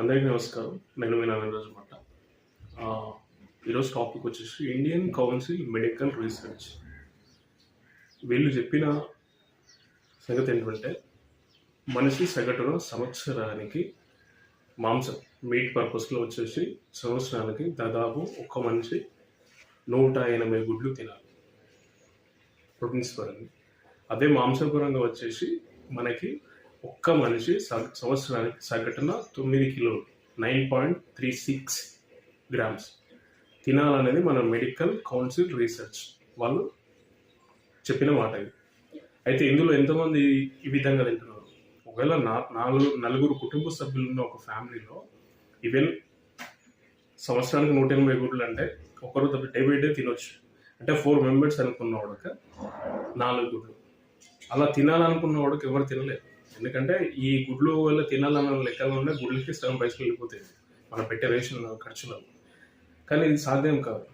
అందరికీ నమస్కారం. నేను మీ నవీన్ రోజు మాట ఈరోజు టాపిక్ వచ్చేసి ఇండియన్ కౌన్సిల్ మెడికల్ రీసెర్చ్. వీళ్ళు చెప్పిన సంగతి ఏంటంటే మనిషి సగటున సంవత్సరానికి మాంసం మీట్ పర్పస్లో వచ్చేసి సంవత్సరానికి దాదాపు ఒక్క మనిషి నూట ఎనభై గుడ్లు తినాలి. ప్రోటీన్స్ పరంగా. అదే మాంసపరంగా వచ్చేసి మనకి ఒక్క మనిషి సంవత్సరానికి సగటున తొమ్మిది కిలోలు nine point three six grams. తినాలనేది మన మెడికల్ కౌన్సిల్ రీసెర్చ్ వాళ్ళు చెప్పిన మాట ఇది. అయితే ఇందులో ఎంతమంది ఈ విధంగా తింటున్నారు? ఒకవేళ నా నాలుగు నలుగురు కుటుంబ సభ్యులు ఉన్న ఒక ఫ్యామిలీలో ఈవెన్ సంవత్సరానికి నూట ఎనభై గుడ్లు అంటే ఒకరు డే బై డే తినొచ్చు. అంటే ఫోర్ మెంబర్స్ అనుకున్న వాడుక నాలుగు గుడ్లు. అలా తినాలనుకున్న వాడికి ఎవరు తినలేరు ఎందుకంటే ఈ గుడ్లు వల్ల తినాలన్న లెక్కలో ఉండే గుడ్లకి సగం పైసలు వెళ్ళిపోతాయి. మనం పెట్టే రేషన్ ఖర్చులో. కానీ ఇది సాధ్యం కాదు.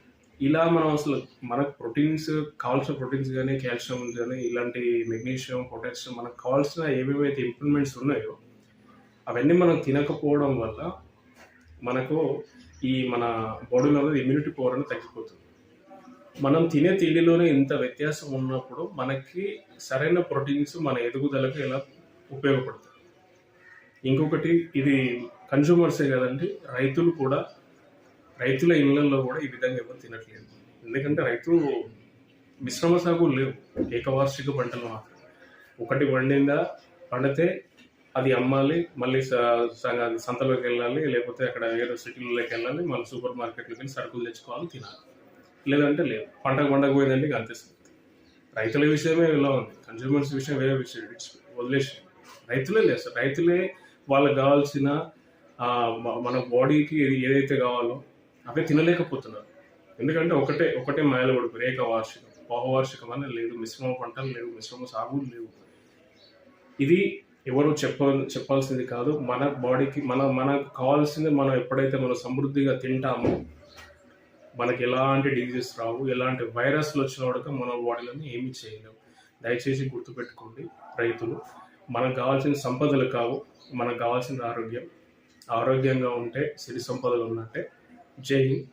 ఇలా మనం అసలు మనకు ప్రోటీన్స్ కావాల్సిన ప్రోటీన్స్ కానీ కాల్షియం కానీ ఇలాంటి మెగ్నీషియం పొటాషియం మనకు కావాల్సిన ఏమేమైతే ఇంప్రూవ్మెంట్స్ ఉన్నాయో అవన్నీ మనం తినకపోవడం వల్ల మనకు ఈ మన బాడీలో ఇమ్యూనిటీ పవర్ అనేది తగ్గిపోతుంది. మనం తినే తిండిలోనే ఇంత వ్యత్యాసం ఉన్నప్పుడు మనకి సరైన ప్రోటీన్స్ మన ఎదుగుదలకు ఎలా ఉపయోగపడుతుంది ఇంకొకటి ఇది కన్జ్యూమర్సే కదండి రైతులు కూడా రైతుల ఇళ్ళలో కూడా ఈ విధంగా ఎవరు తినట్లేదు. ఎందుకంటే రైతులు మిశ్రమ సాగులు లేవు ఏకవార్షిక పంటలు మాత్రం ఒకటి పండిందా పండితే అది అమ్మాలి మళ్ళీ సంతలోకి వెళ్ళాలి లేకపోతే అక్కడ వేరే సిటీలలోకి వెళ్ళాలి మళ్ళీ సూపర్ మార్కెట్లోకి వెళ్ళి సరుకులు తెచ్చుకోవాలి తినాలి. లేదంటే లేదు పంటకు పండగ పోయిందంటే ఇక అంతే రైతుల విషయమే ఇలా ఉంది కన్జ్యూమర్స్ విషయం వేరే విషయం వదిలేసింది వదిలేసి రైతులే లేదు సార్. రైతులే వాళ్ళకి కావాల్సిన మన బాడీకి ఏదైతే కావాలో అవే తినలేకపోతున్నారు. ఎందుకంటే ఒకటే ఒకటే మాయలు పడిపోయి వార్షికం బహువార్షికం అని లేదు మిశ్రమ పంటలు లేవు మిశ్రమ సాగులు లేవు. ఇది ఎవరు చెప్ప చెప్పాల్సింది కాదు. మన బాడీకి మన మనకు కావాల్సింది మనం ఎప్పుడైతే మనం సమృద్ధిగా తింటామో మనకి ఎలాంటి డిజీజెస్ రావు ఎలాంటి వైరస్లు వచ్చిన వాడికి మన బాడీలను ఏమీ చేయలేవు దయచేసి గుర్తుపెట్టుకోండి రైతులు. మనకు కావాల్సిన సంపదలు కావు మనకు కావాల్సిన ఆరోగ్యం. ఆరోగ్యంగా ఉంటే సిరి సంపదలు ఉన్నట్టే. జై హింద్.